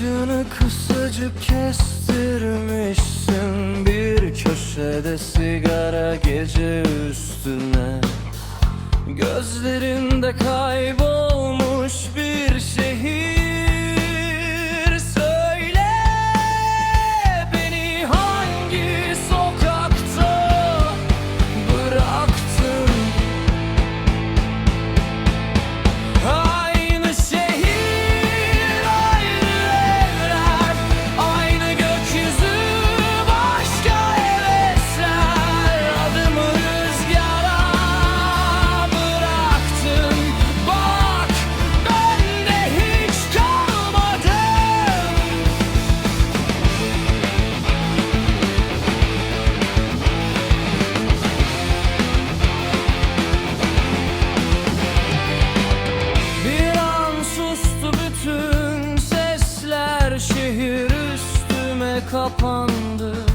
Saçını kısacık kestirmişsin. Bir köşede sigara gece üstüne. Gözlerinde kaybolmuş bir şehir. kapandı.